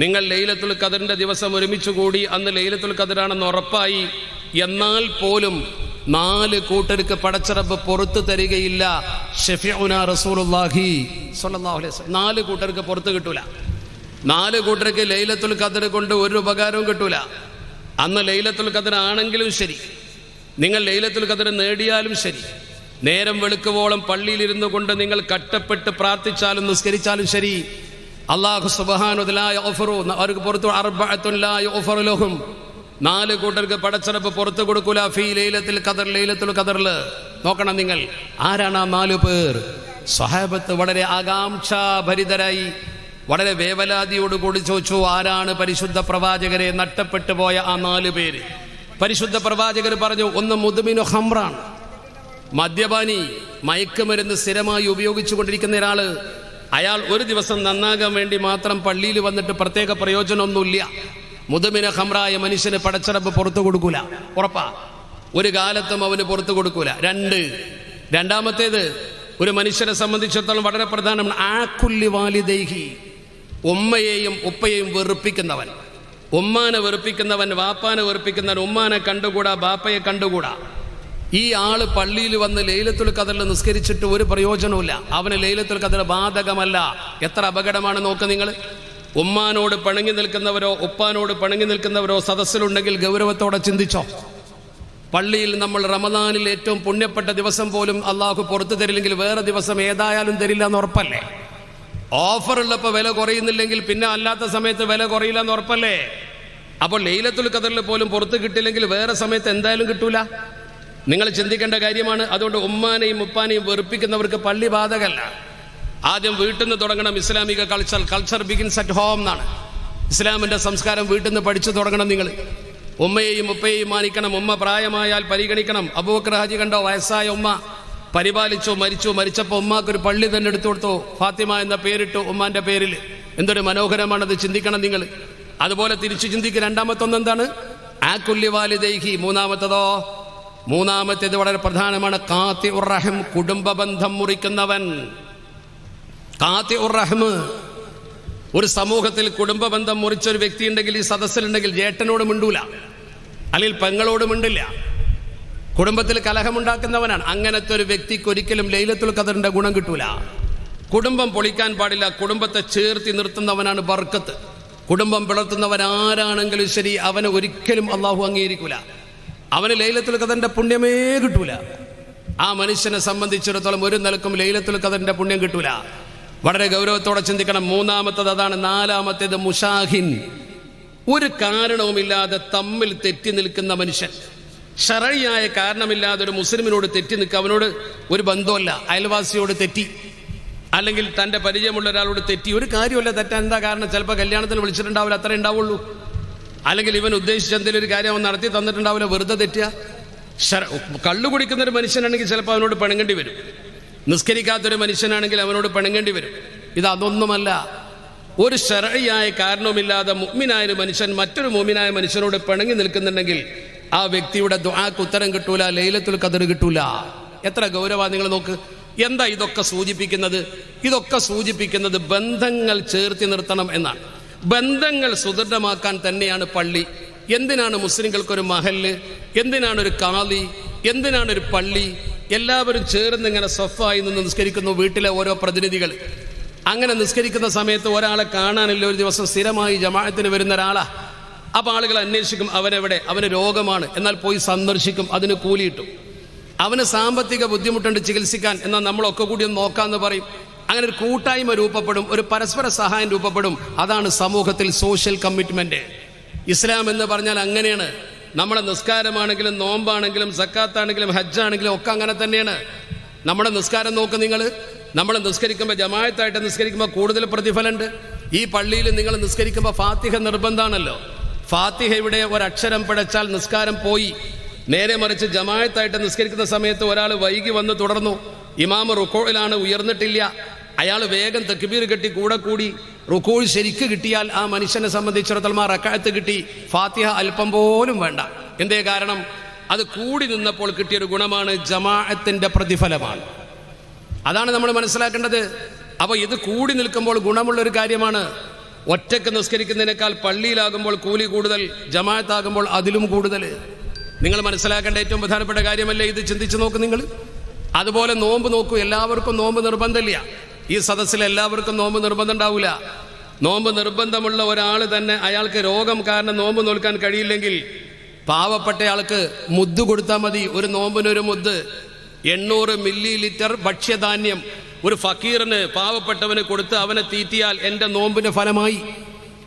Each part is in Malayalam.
നിങ്ങൾ ലൈലത്തുൽ ഖദറിന്റെ ദിവസം ഒരുമിച്ച് കൂടി അന്ന് ലൈലത്തുൽ ഖദറാണെന്ന് ഉറപ്പായി. എന്നാൽ പോലും നാല് കൂട്ടർക്ക് പടച്ചിറപ്പ് പുറത്തു തരികയില്ല. റസൂലുള്ളാഹി നാല് കൂട്ടർക്ക് പുറത്ത് കിട്ടൂല. നാല് കൂട്ടർക്ക് ലൈലത്തുൽ ഖദർ കൊണ്ട് ഒരു ഉപകാരവും കിട്ടൂല. അന്ന് ലൈലത്തുൽ ഖദർ ആണെങ്കിലും ശരി. നിങ്ങൾ ലൈലത്തുൽ ഖദർ നേടിയാലും ശരി. നേരം വെളുക്കുവോളം പള്ളിയിലിരുന്നു കൊണ്ട് നിങ്ങൾ കട്ടപ്പെട്ട് പ്രാർത്ഥിച്ചാലും നിസ്കരിച്ചാലും ശരി. അള്ളാഹു സുബാനുദലായ ഓഫറു അവർക്ക് പുറത്തു അർബഅത്തുല്ലായ ഓഫർ ലോഹും. നാല് കൂട്ടർക്ക് പടച്ചിറപ്പ് പുറത്തു കൊടുക്കൂല. ഫീ ലൈലത്തിൽ ഖദർ ലൈലത്തിൽ കദറിൽ നോക്കണം നിങ്ങൾ. ആരാണ് ആ നാല് പേർ? സ്വഹാബത്ത് വളരെ ആകാംക്ഷാഭരിതരായി വളരെ വേവലാതിയോടുകൂടി ചോദിച്ചു ആരാണ് പരിശുദ്ധ പ്രവാചകരെ നട്ടപ്പെട്ടു പോയ ആ നാല് പേര്? പരിശുദ്ധ പ്രവാചകർ പറഞ്ഞു ഒന്ന് മുതുമിനു ഹംറാണ് മദ്യപാനി മയക്കുമരുന്ന് സ്ഥിരമായി ഉപയോഗിച്ചു കൊണ്ടിരിക്കുന്ന ഒരാൾ അയാൾ ഒരു ദിവസം നന്നാകാൻ വേണ്ടി മാത്രം പള്ളിയിൽ വന്നിട്ട് പ്രത്യേക പ്രയോജനമൊന്നുമില്ല. മുതുമിന ഹംറായ മനുഷ്യന് പടച്ചടപ്പ് പുറത്തു കൊടുക്കൂല. ഉറപ്പാ. ഒരു കാലത്തും അവന് പുറത്തു കൊടുക്കൂല. രണ്ട്. രണ്ടാമത്തേത് ഒരു മനുഷ്യനെ സംബന്ധിച്ചിടത്തോളം വളരെ പ്രധാനമാണ്. ആക്കുല്ലി വാലിദേഹി. ഉമ്മയെയും ഉപ്പയെയും വെറുപ്പിക്കുന്നവൻ. ഉമ്മാനെ വെറുപ്പിക്കുന്നവൻ വാപ്പാനെ വെറുപ്പിക്കുന്നവൻ ഉമ്മാനെ കണ്ടുകൂടാ ബാപ്പയെ കണ്ടുകൂടാ. ഈ ആൾ പള്ളിയിൽ വന്ന് ലൈലത്തുൽ കതറിൽ നിസ്കരിച്ചിട്ട് ഒരു പ്രയോജനവുമില്ല. അവന് ലൈലത്തുൽ കതർ ബാധകമല്ല. എത്ര അപകടമാണ് നോക്ക് നിങ്ങൾ ഉമ്മാനോട് പിണങ്ങി നിൽക്കുന്നവരോ ഉപ്പാനോട് പിണങ്ങി നിൽക്കുന്നവരോ സദസ്സിലുണ്ടെങ്കിൽ ഗൗരവത്തോടെ ചിന്തിച്ചോ. പള്ളിയിൽ നമ്മൾ റമദാനിൽ ഏറ്റവും പുണ്യപ്പെട്ട ദിവസം പോലും അള്ളാഹു പുറത്തു തരില്ലെങ്കിൽ വേറെ ദിവസം ഏതായാലും തരില്ല എന്ന് ഉറപ്പല്ലേ? ഓഫർ ഉള്ളപ്പോൾ വില കുറയുന്നില്ലെങ്കിൽ പിന്നെ അല്ലാത്ത സമയത്ത് വില കുറയില്ല എന്ന് ഉറപ്പല്ലേ? അപ്പോൾ ലൈലത്തുൽ കദറിൽ പോലും പുറത്ത് കിട്ടില്ലെങ്കിൽ വേറെ സമയത്ത് എന്തായാലും കിട്ടൂല? നിങ്ങൾ ചിന്തിക്കേണ്ട കാര്യമാണ് അതുകൊണ്ട് ഉമ്മാനെയും ഉപ്പാനെയും വെറുപ്പിക്കുന്നവർക്ക് പള്ളി ബാധകല്ല ആദ്യം വീട്ടിൽ നിന്ന് തുടങ്ങണം ഇസ്ലാമിക culture culture begins at home എന്നാണ്. ഇസ്ലാമിന്റെ സംസ്കാരം വീട്ടിൽ നിന്ന് പഠിച്ചു തുടങ്ങണം നിങ്ങൾ. ഉമ്മയെയും ഉപ്പയെയും മാനിക്കണം ഉമ്മ പ്രായമായാൽ പരിഗണിക്കണം. അബൂബക്കർ ഹാജി കണ്ടോ വയസ്സായ ഉമ്മ. പരിപാലിച്ചു മരിച്ചു മരിച്ചപ്പോൾ ഉമ്മാക്കൊരു പള്ളി തന്നെ എടുത്തു കൊടുത്തു. ഫാത്തിമ എന്ന പേരിട്ടു ഉമ്മാന്റെ പേരിൽ. എന്തൊരു മനോഹരമാണത് ചിന്തിക്കണം നിങ്ങൾ. അതുപോലെ തിരിച്ചു ചിന്തിക്കുക രണ്ടാമത്തൊന്നെന്താണ്? എന്താണ് ആക്കുല്യ വാലിദേഹി മൂന്നാമത്തതോ? മൂന്നാമത്തേത് വളരെ പ്രധാനമാണ്. കാത്തി ഉറഹം കുടുംബ ബന്ധം മുറിക്കുന്നവൻ. കാത്തി ഉറഹം ഒരു സമൂഹത്തിൽ കുടുംബ ബന്ധം മുറിച്ച ഒരു വ്യക്തി ഉണ്ടെങ്കിൽ ഈ സദസ്സിലുണ്ടെങ്കിൽ ജേട്ടനോട് മിണ്ടൂല. അല്ലെങ്കിൽ പെങ്ങളോട് മിണ്ടില്ല. കുടുംബത്തിൽ കലഹമുണ്ടാക്കുന്നവനാണ്. അങ്ങനത്തെ ഒരു വ്യക്തിക്ക് ഒരിക്കലും ലൈലത്തുൽ ഖദറിന്റെ ഗുണം കിട്ടൂല. കുടുംബം പൊളിക്കാൻ പാടില്ല. കുടുംബത്തെ ചേർത്തി നിർത്തുന്നവനാണ് ബർക്കത്ത്. കുടുംബം പിളർത്തുന്നവൻ ആരാണെങ്കിലും ശരി അവനെ ഒരിക്കലും അള്ളാഹു അംഗീകരിക്കൂല. അവന് ലൈലത്തുൽ കഥന്റെ പുണ്യമേ കിട്ടൂല. ആ മനുഷ്യനെ സംബന്ധിച്ചിടത്തോളം ഒരു നിലക്കും ലൈലത്തുൽ കഥന്റെ പുണ്യം കിട്ടൂല. വളരെ ഗൗരവത്തോടെ ചിന്തിക്കണം. മൂന്നാമത്തത് അതാണ് നാലാമത്തേത് മുഷാഹിൻ. ഒരു കാരണവുമില്ലാതെ തമ്മിൽ തെറ്റി നിൽക്കുന്ന മനുഷ്യൻ. ഷറയായ കാരണമില്ലാതെ ഒരു മുസ്ലിമിനോട് തെറ്റി നിൽക്കുക. അവനോട് ഒരു ബന്ധമല്ല അയൽവാസിയോട് തെറ്റി. അല്ലെങ്കിൽ തന്റെ പരിചയമുള്ള ഒരാളോട് തെറ്റി. ഒരു കാര്യമല്ല തെറ്റാൻ എന്താ കാരണം? ചിലപ്പോൾ കല്യാണത്തിന് വിളിച്ചിട്ടുണ്ടാവില്ല. അത്രേ ഉണ്ടാവുള്ളൂ. അല്ലെങ്കിൽ ഇവൻ ഉദ്ദേശിച്ച എന്തെങ്കിലും ഒരു കാര്യം അവൻ നടത്തി തന്നിട്ടുണ്ടാവില്ല വെറുതെ തെറ്റുക കള്ളു കുടിക്കുന്ന ഒരു മനുഷ്യനാണെങ്കിൽ ചിലപ്പോൾ അവനോട് പിണങ്ങേണ്ടി വരും. നിസ്കരിക്കാത്തൊരു മനുഷ്യനാണെങ്കിൽ അവനോട് പിണങ്ങേണ്ടി വരും. ഇത് അതൊന്നുമല്ല. ഒരു ശരഴിയായ കാരണവുമില്ലാതെ മുഗ്മിനായ ഒരു മനുഷ്യൻ മറ്റൊരു മുഗ്മിനായ മനുഷ്യനോട് പിണങ്ങി നിൽക്കുന്നുണ്ടെങ്കിൽ ആ വ്യക്തിയുടെ ദ്വാക്ക് ഉത്തരം കിട്ടൂല ലൈലത്തുൽ കതിർ കിട്ടൂല. എത്ര ഗൗരവ നിങ്ങൾ നോക്ക്. എന്താ ഇതൊക്കെ സൂചിപ്പിക്കുന്നത്? ഇതൊക്കെ സൂചിപ്പിക്കുന്നത് ബന്ധങ്ങൾ ചേർത്തി നിർത്തണം എന്നാണ്. ബന്ധങ്ങൾ സുദൃഢമാക്കാൻ തന്നെയാണ് പള്ളി. എന്തിനാണ് മുസ്ലിങ്ങൾക്കൊരു മഹൽ എന്തിനാണ് ഒരു കാലി എന്തിനാണ് ഒരു പള്ളി? എല്ലാവരും ചേർന്ന് ഇങ്ങനെ സഫായി നിന്ന് നിസ്കരിക്കുന്നു വീട്ടിലെ ഓരോ പ്രതിനിധികൾ. അങ്ങനെ നിസ്കരിക്കുന്ന സമയത്ത് ഒരാളെ കാണാനില്ല. ഒരു ദിവസം സ്ഥിരമായി ജമാഅത്തിന് വരുന്ന ഒരാളാ. അപ്പോൾ ആളുകൾ അന്വേഷിക്കും അവനെവിടെ? അവന് രോഗമാണ്. എന്നാൽ പോയി സന്ദർശിക്കും. അതിന് കൂലിയിട്ടു. അവന് സാമ്പത്തിക ബുദ്ധിമുട്ടുണ്ട് ചികിത്സിക്കാൻ. എന്നാൽ നമ്മളൊക്കെ കൂടി ഒന്ന് നോക്കാമെന്ന് പറയും. അങ്ങനെ ഒരു കൂട്ടായ്മ രൂപപ്പെടും ഒരു പരസ്പര സഹായം രൂപപ്പെടും. അതാണ് സമൂഹത്തിൽ സോഷ്യൽ കമ്മിറ്റ്മെന്റ് ഇസ്ലാം എന്ന് പറഞ്ഞാൽ അങ്ങനെയാണ്. നമ്മുടെ നിസ്കാരമാണെങ്കിലും നോമ്പാണെങ്കിലും സക്കാത്താണെങ്കിലും ഹജ്ജാണെങ്കിലും ഒക്കെ അങ്ങനെ തന്നെയാണ്. നമ്മുടെ നിസ്കാരം നോക്ക് നിങ്ങൾ. നമ്മൾ നിസ്കരിക്കുമ്പോൾ ജമായത്തായിട്ട് നിസ്കരിക്കുമ്പോൾ കൂടുതൽ പ്രതിഫലമുണ്ട്. ഈ പള്ളിയിൽ നിങ്ങൾ നിസ്കരിക്കുമ്പോൾ ഫാത്തിഹ നിർബന്ധമാണല്ലോ. ഫാത്തിഹയുടെ ഒരക്ഷരം പിഴച്ചാൽ നിസ്കാരം പോയി. നേരെ മറിച്ച് ജമായത്തായിട്ട് നിസ്കരിക്കുന്ന സമയത്ത് ഒരാൾ വൈകി വന്ന് തുടർന്നു. ഇമാമ റുക്കോയിലാണ് ഉയർന്നിട്ടില്ല. അയാൾ വേഗം തെക്കുബീർ കെട്ടി കൂടെ കൂടി റുക്കോൾ ശരിക്ക് കിട്ടിയാൽ ആ മനുഷ്യനെ സംബന്ധിച്ചിടത്തോളം ആ റക്കായത്ത് കിട്ടി. ഫാത്തിഹ അല്പം പോലും വേണ്ട. എന്തേ കാരണം? അത് കൂടി നിന്നപ്പോൾ കിട്ടിയൊരു ഗുണമാണ് ജമാഅത്തിന്റെ പ്രതിഫലമാണ്. അതാണ് നമ്മൾ മനസ്സിലാക്കേണ്ടത്. അപ്പോൾ ഇത് കൂടി നിൽക്കുമ്പോൾ ഗുണമുള്ളൊരു കാര്യമാണ്. ഒറ്റയ്ക്ക് നിസ്കരിക്കുന്നതിനേക്കാൾ പള്ളിയിലാകുമ്പോൾ കൂലി കൂടുതൽ ജമാഅത്താകുമ്പോൾ അതിലും കൂടുതൽ. നിങ്ങൾ മനസ്സിലാക്കേണ്ട ഏറ്റവും പ്രധാനപ്പെട്ട കാര്യമല്ലേ? ഇത് ചിന്തിച്ച് നോക്ക് നിങ്ങൾ. അതുപോലെ നോമ്പ് നോക്കൂ. എല്ലാവർക്കും നോമ്പ് നിർബന്ധമില്ല. ഈ സദസ്സിൽ എല്ലാവർക്കും നോമ്പ് നിർബന്ധം ഉണ്ടാവില്ല നോമ്പ് നിർബന്ധമുള്ള ഒരാൾ തന്നെ അയാൾക്ക് രോഗം കാരണം നോമ്പ് നോൽക്കാൻ കഴിയില്ലെങ്കിൽ പാവപ്പെട്ടയാൾക്ക് മുദ്ദ് കൊടുത്താൽ മതി. ഒരു നോമ്പിനൊരു മുദ്ദ്. എണ്ണൂറ് മില്ലി ലിറ്റർ ഭക്ഷ്യധാന്യം ഒരു ഫക്കീറിന് പാവപ്പെട്ടവന് കൊടുത്ത് അവനെ തീറ്റിയാൽ എന്റെ നോമ്പിന് ഫലമായി.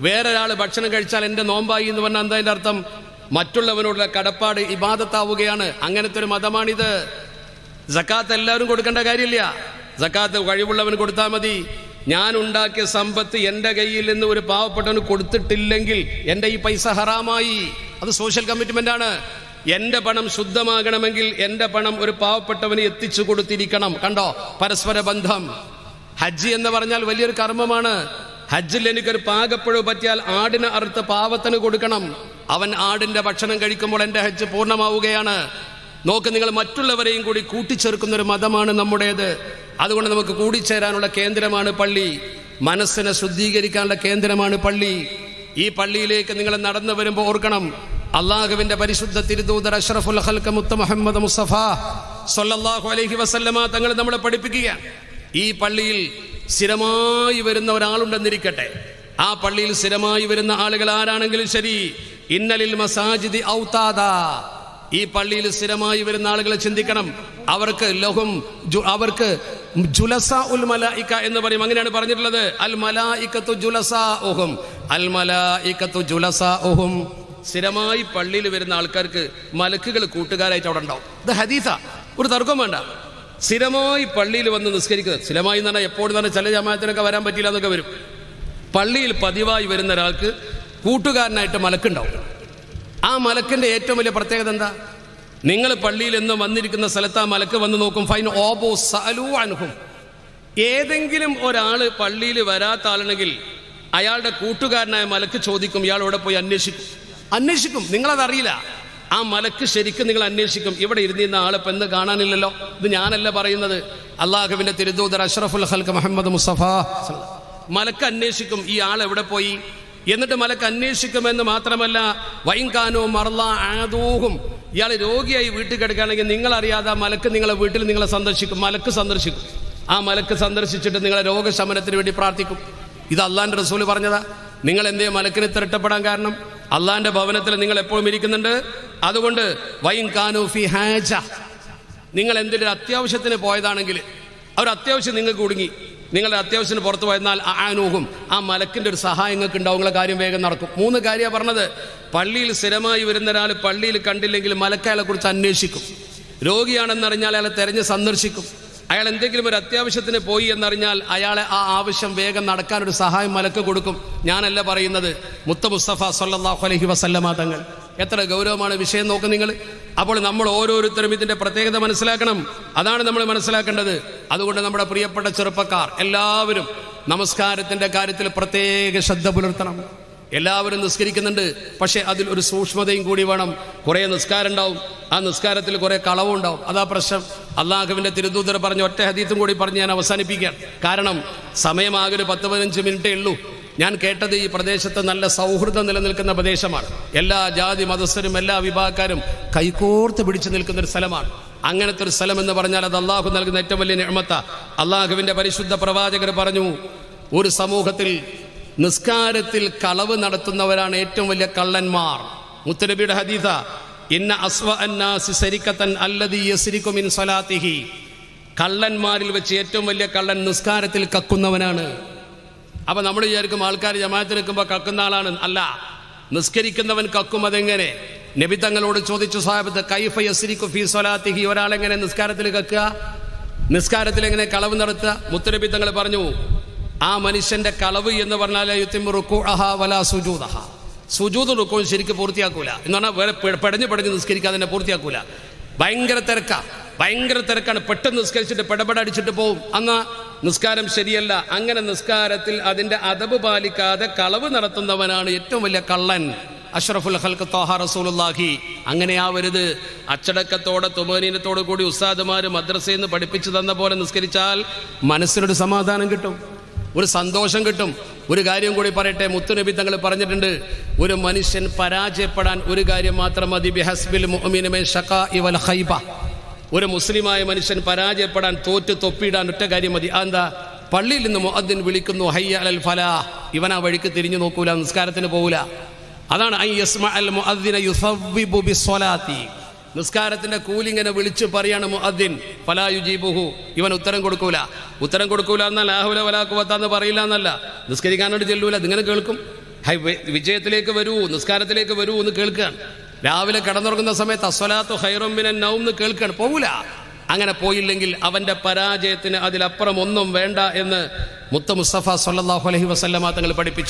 വേറൊരാൾ ഭക്ഷണം കഴിച്ചാൽ എന്റെ നോമ്പായി എന്ന് പറഞ്ഞാൽ എന്താ അതിന്റെ അർത്ഥം? മറ്റുള്ളവനോടുള്ള കടപ്പാട് ഇബാദത്താവുകയാണ്. അങ്ങനത്തെ ഒരു മതമാണിത്. ജക്കാത്ത് എല്ലാവരും കൊടുക്കേണ്ട കാര്യമില്ല. സക്കാത്ത് കഴിവുള്ളവന് കൊടുത്താൽ മതി. ഞാൻ ഉണ്ടാക്കിയ സമ്പത്ത് എന്റെ കയ്യിൽ നിന്ന് ഒരു പാവപ്പെട്ടവന് കൊടുത്തിട്ടില്ലെങ്കിൽ എന്റെ ഈ പൈസ ഹറാമായി. അത് സോഷ്യൽ കമ്മിറ്റ്മെന്റ് ആണ്. എന്റെ പണം ശുദ്ധമാകണമെങ്കിൽ എന്റെ പണം ഒരു പാവപ്പെട്ടവന് എത്തിച്ചു കൊടുത്തിരിക്കണം. കണ്ടോ? പരസ്പര ബന്ധം. ഹജ്ജ് എന്ന് പറഞ്ഞാൽ വലിയൊരു കർമ്മമാണ്. ഹജ്ജിൽ എനിക്കൊരു പാകപ്പുഴവ് പറ്റിയാൽ ആടിന് അറുത്ത് പാവത്തിന് കൊടുക്കണം. അവൻ ആടിന്റെ ഭക്ഷണം കഴിക്കുമ്പോൾ എന്റെ ഹജ്ജ് പൂർണമാവുകയാണ്. നോക്ക് നിങ്ങൾ മറ്റുള്ളവരെയും കൂടി കൂട്ടിച്ചേർക്കുന്ന ഒരു മതമാണ് നമ്മുടേത്. അതുകൊണ്ട് നമുക്ക് കൂടിച്ചേരാനുള്ള കേന്ദ്രമാണ് പള്ളി. മനസ്സിനെ ശുദ്ധീകരിക്കാനുള്ള കേന്ദ്രമാണ് പള്ളി. ഈ പള്ളിയിലേക്ക് നിങ്ങൾ നടന്നു വരുമ്പോൾ ഓർക്കണം. അള്ളാഹുവിന്റെ പരിശുദ്ധ തിരുദൂതർ അഷ്റഫുൽ ഹൽക്ക മുത്ത മുഹമ്മദ് മുസ്തഫ സൊല്ലാഹു അലഹി വസല്ലമ തങ്ങൾ നമ്മളെ പഠിപ്പിക്കുക. ഈ പള്ളിയിൽ സ്ഥിരമായി വരുന്ന ഒരാളുണ്ടെന്നിരിക്കട്ടെ ആ പള്ളിയിൽ സ്ഥിരമായി വരുന്ന ആളുകൾ ആരാണെങ്കിലും ശരി. ഇന്നലിൽ മസാജിദി ഔതാദ. ഈ പള്ളിയിൽ സ്ഥിരമായി വരുന്ന ആളുകളെ ചിന്തിക്കണം. അവർക്ക് ലഹും അവർക്ക് ജുലസ ഉൽ മലായിക്ക എന്ന് പറയും. അങ്ങനെയാണ് പറഞ്ഞിട്ടുള്ളത്. അൽ മലായിക്കത്തു ജുലസ ഓഹും അൽ മലായിക്കത്തു ജുലസ ഓഹും സ്ഥിരമായി പള്ളിയിൽ വരുന്ന ആൾക്കാർക്ക് മലക്കുകൾ കൂട്ടുകാരായിട്ട് അവിടെ ഉണ്ടാവും. ഇത് ഹദീസ. ഒരു തർക്കം വേണ്ട. സ്ഥിരമായി പള്ളിയിൽ വന്ന് നിസ്കരിക്കുന്നത് സ്ഥിരമായി എന്ന് പറഞ്ഞാൽ എപ്പോഴും തന്നെ ചില ജമാനത്തിനൊക്കെ വരാൻ പറ്റില്ല എന്നൊക്കെ വരും. പള്ളിയിൽ പതിവായി വരുന്ന ഒരാൾക്ക് കൂട്ടുകാരനായിട്ട് മലക്കുണ്ടാവും. ആ മലക്കിന്റെ ഏറ്റവും വലിയ പ്രത്യേകത എന്താ? നിങ്ങൾ പള്ളിയിൽ എന്ന് വന്നിരിക്കുന്ന സ്ഥലത്ത് ആ മലക്ക് വന്ന് നോക്കും ഫൈൻ ഓബോ സലു അനുഹും ഏതെങ്കിലും ഒരാൾ പള്ളിയിൽ വരാത്ത ആളാണെങ്കിൽ അയാളുടെ കൂട്ടുകാരനായ മലക്ക് ചോദിക്കും ഇയാൾ ഇവിടെ പോയി അന്വേഷിക്കും. അന്വേഷിക്കും. നിങ്ങളതറിയില്ല. ആ മലക്ക് ശരിക്കും നിങ്ങൾ അന്വേഷിക്കും. ഇവിടെ ഇരുന്നിരുന്ന ആളെ ഇപ്പം എന്ത് കാണാനില്ലല്ലോ. ഇത് ഞാനല്ല പറയുന്നത്. അള്ളാഹുവിന്റെ തിരുദൂതർ അഷ്റഫുൽ ഹൽക്ക് മുഹമ്മദ് മുസഫ മലക്ക് അന്വേഷിക്കും ഈ ആൾ എവിടെ പോയി? എന്നിട്ട് മലക്ക് അന്വേഷിക്കുമെന്ന് മാത്രമല്ല വൈങ്കാനോ മറല ആദൂഹും ഇയാൾ രോഗിയായി വീട്ടിൽ കിടക്കുകയാണെങ്കിൽ നിങ്ങളറിയാതെ ആ മലക്ക് നിങ്ങളെ വീട്ടിൽ നിങ്ങളെ സന്ദർശിക്കും. മലക്ക് സന്ദർശിക്കും. ആ മലക്ക് സന്ദർശിച്ചിട്ട് നിങ്ങളെ രോഗശമനത്തിന് വേണ്ടി പ്രാർത്ഥിക്കും. ഇത് അള്ളാന്റെ റസൂൽ പറഞ്ഞതാ. നിങ്ങൾ എന്തേ മലക്കിന് തിരട്ടപ്പെടാൻ കാരണം? അള്ളാന്റെ ഭവനത്തിൽ നിങ്ങൾ എപ്പോഴും ഇരിക്കുന്നുണ്ട്. അതുകൊണ്ട് വൈം കാനൂഫി ഹാജ. നിങ്ങൾ എന്തെങ്കിലും അത്യാവശ്യത്തിന് പോയതാണെങ്കിൽ അവർ അത്യാവശ്യം നിങ്ങൾക്ക് കുടുങ്ങി നിങ്ങളുടെ അത്യാവശ്യത്തിന് പുറത്ത് പോയെന്നാൽ ആനൂഹും ആ മലക്കിന്റെ ഒരു സഹായം നിങ്ങൾക്ക് ഉണ്ടാവും കാര്യം വേഗം നടക്കും. മൂന്ന് കാര്യമാണ് പറഞ്ഞത്. പള്ളിയിൽ സ്ഥിരമായി വരുന്ന ഒരാൾ പള്ളിയിൽ കണ്ടില്ലെങ്കിൽ മലക്കയാളെ കുറിച്ച് അന്വേഷിക്കും. രോഗിയാണെന്നറിഞ്ഞാൽ അയാളെ തെരഞ്ഞ് സന്ദർശിക്കും. അയാൾ എന്തെങ്കിലും ഒരു അത്യാവശ്യത്തിന് പോയി എന്നറിഞ്ഞാൽ അയാളെ ആ ആവശ്യം വേഗം നടക്കാനൊരു സഹായം മലക്ക് കൊടുക്കും. ഞാനല്ല പറയുന്നത്. മുത്ത മുസ്തഫ സല്ലല്ലാഹു അലഹി വസല്ലമ തങ്ങൾ. എത്ര ഗൗരവമാണ് വിഷയം നോക്കും നിങ്ങൾ. അപ്പോൾ നമ്മൾ ഓരോരുത്തരും ഇതിന്റെ പ്രത്യേകത മനസ്സിലാക്കണം. അതാണ് നമ്മൾ മനസ്സിലാക്കേണ്ടത്. അതുകൊണ്ട് നമ്മുടെ പ്രിയപ്പെട്ട ചെറുപ്പക്കാർ എല്ലാവരും നമസ്കാരത്തിന്റെ കാര്യത്തിൽ പ്രത്യേക ശ്രദ്ധ പുലർത്തണം. എല്ലാവരും നിസ്കരിക്കുന്നുണ്ട് പക്ഷേ അതിൽ ഒരു സൂക്ഷ്മതയും കൂടി വേണം. കുറേ നിസ്കാരം ഉണ്ടാവും. ആ നിസ്കാരത്തിൽ കുറേ കളവും ഉണ്ടാവും. അതാ പ്രശ്നം. അള്ളാഹുവിന്റെ തിരുദൂതർ പറഞ്ഞ ഒറ്റ ഹദീത്തും കൂടി പറഞ്ഞ് ഞാൻ അവസാനിപ്പിക്കാം. കാരണം സമയമാകെ ഒരു പത്ത് പതിനഞ്ച് മിനിറ്റേ ഉള്ളൂ. ഞാൻ കേട്ടത് ഈ പ്രദേശത്ത് നല്ല സൗഹൃദം നിലനിൽക്കുന്ന പ്രദേശമാണ്. എല്ലാ ജാതി മതസ്ഥരും എല്ലാ വിഭാഗക്കാരും കൈകോർത്ത് പിടിച്ചു നിൽക്കുന്ന ഒരു സ്ഥലമാണ്. അങ്ങനത്തെ ഒരു സ്ഥലം എന്ന് പറഞ്ഞാൽ അത് അള്ളാഹു നൽകുന്ന ഏറ്റവും വലിയ നിയമത്ത അള്ളാഹുവിന്റെ പരിശുദ്ധ പ്രവാചകർ പറഞ്ഞു ഒരു സമൂഹത്തിൽ നിസ്കാരത്തിൽ കളവ് നടത്തുന്നവരാണ് ഏറ്റവും വലിയ കള്ളന്മാർ. മുത്തനബിയുടെ ഹദീത ഇന്ന അസ്വ അന്നാസി സരിക്കത്തൻ അല്ലദീ യസ്രിക്കു മിൻ സ്വലാത്തിഹി. കള്ളന്മാരിൽ വെച്ച് ഏറ്റവും വലിയ കള്ളൻ നിസ്കാരത്തിൽ കക്കുന്നവനാണ്. അപ്പൊ നമ്മൾ വിചാരിക്കും ആൾക്കാർ ജമാഅത്ത് നിൽക്കുമ്പോൾ കക്കുന്ന ആളാണ്. അല്ല നിസ്കരിക്കുന്നവൻ കക്കും അതെങ്ങനെ? നബി തങ്ങളോട് ചോദിച്ചു സാഹിബത്ത് കൈഫ യസ്രിക്കു ഫീ സ്വലാത്തിഹി? ഒരാളെങ്ങനെ നിസ്കാരത്തിൽ കക്കുക നിസ്കാരത്തിൽ എങ്ങനെ കളവ് നടത്തുക? മുത്തനബി തങ്ങൾ പറഞ്ഞു ആ മനുഷ്യന്റെ കളവ് എന്ന് പറഞ്ഞാൽ സുജൂദഹ. സുജൂത് റുക്കോയും ശരിക്കും പൂർത്തിയാക്കൂല. എന്ന് പറഞ്ഞാൽ വേറെ പെടഞ്ഞ് പെടഞ്ഞ് നിസ്കരിക്കാതെ തന്നെ പൂർത്തിയാക്കൂല. ഭയങ്കര തിരക്കാ. ഭയങ്കര തിരക്കാണ്. പെട്ടെന്ന് നിസ്കരിച്ചിട്ട് പെടപെട അടിച്ചിട്ട് പോവും. അന്ന് നിസ്കാരം ശരിയല്ല. അങ്ങനെ നിസ്കാരത്തിൽ അതിന്റെ അതബ് പാലിക്കാതെ കളവ് നടത്തുന്നവനാണ് ഏറ്റവും വലിയ കള്ളൻ. അഷ്റഫുൽ ഹൽക്ക് തോഹ റസൂലുല്ലാഹി അങ്ങനെയാവരുത് അച്ചടക്കത്തോടെ തുമനീനത്തോടു കൂടി ഉസ്താദുമാർ മദ്രസയിൽ നിന്ന് പഠിപ്പിച്ചു തന്ന പോലെ നിസ്കരിച്ചാൽ മനസ്സിനൊരു സമാധാനം കിട്ടും. ഒരു സന്തോഷം കിട്ടും. ഒരു കാര്യം കൂടി പറയട്ടെ മുത്തുനബി തങ്ങൾ പറഞ്ഞിട്ടുണ്ട് ഒരു മനുഷ്യൻ പരാജയപ്പെടാൻ ഒരു കാര്യം മാത്രം മതി. ബിഹസ്ബിൽ ഇവൽ ഖൈബ. ഒരു മുസ്ലിമായ മനുഷ്യൻ പരാജയപ്പെടാൻ തോറ്റ് തൊപ്പിയിടാൻ ഒറ്റ കാര്യം മതി. അതെന്താ? പള്ളിയിൽ നിന്ന് മുഅദ്ദിൻ വിളിക്കുന്നു ഹയ്യ അലൽ ഫലാ. ഇവൻ ആ വഴിക്ക് തിരിഞ്ഞു നോക്കൂല നിസ്കാരത്തിന് പോകൂല. അതാണ് നിസ്കാരത്തിന്റെ കൂലിങ്ങനെ വിളിച്ചു പറയാണ് മുഅദ്ദിൻ ഫലാ യുജീബുഹു. ഇവൻ ഉത്തരം കൊടുക്കൂല. ഉത്തരം കൊടുക്കൂല എന്നാൽ ലാഹുല വലാക്കുവത്താന്ന് പറയില്ല എന്നല്ല. നിസ്കരിക്കാനോട് ചെല്ലൂല ഇതിങ്ങനെ കേൾക്കും. ഹൈ വിജയത്തിലേക്ക് വരൂ നിസ്കാരത്തിലേക്ക് വരൂ എന്ന് കേൾക്കുകയാണ്. രാവിലെ കടന്നുറങ്ങുന്ന സമയത്ത് അസ്വലാത്തു ഹൈറോമിനൻ നൗം എന്ന് കേൾക്കുകയാണ്. പോകൂല അങ്ങനെ പോയില്ലെങ്കിൽ അവന്റെ പരാജയത്തിന് അതിലപ്പുറം ഒന്നും വേണ്ട എന്ന് മുത്ത മുസ്തഫ സല്ലാഹു അലഹി വസല്ലമ തങ്ങൾ പഠിപ്പിച്ചു.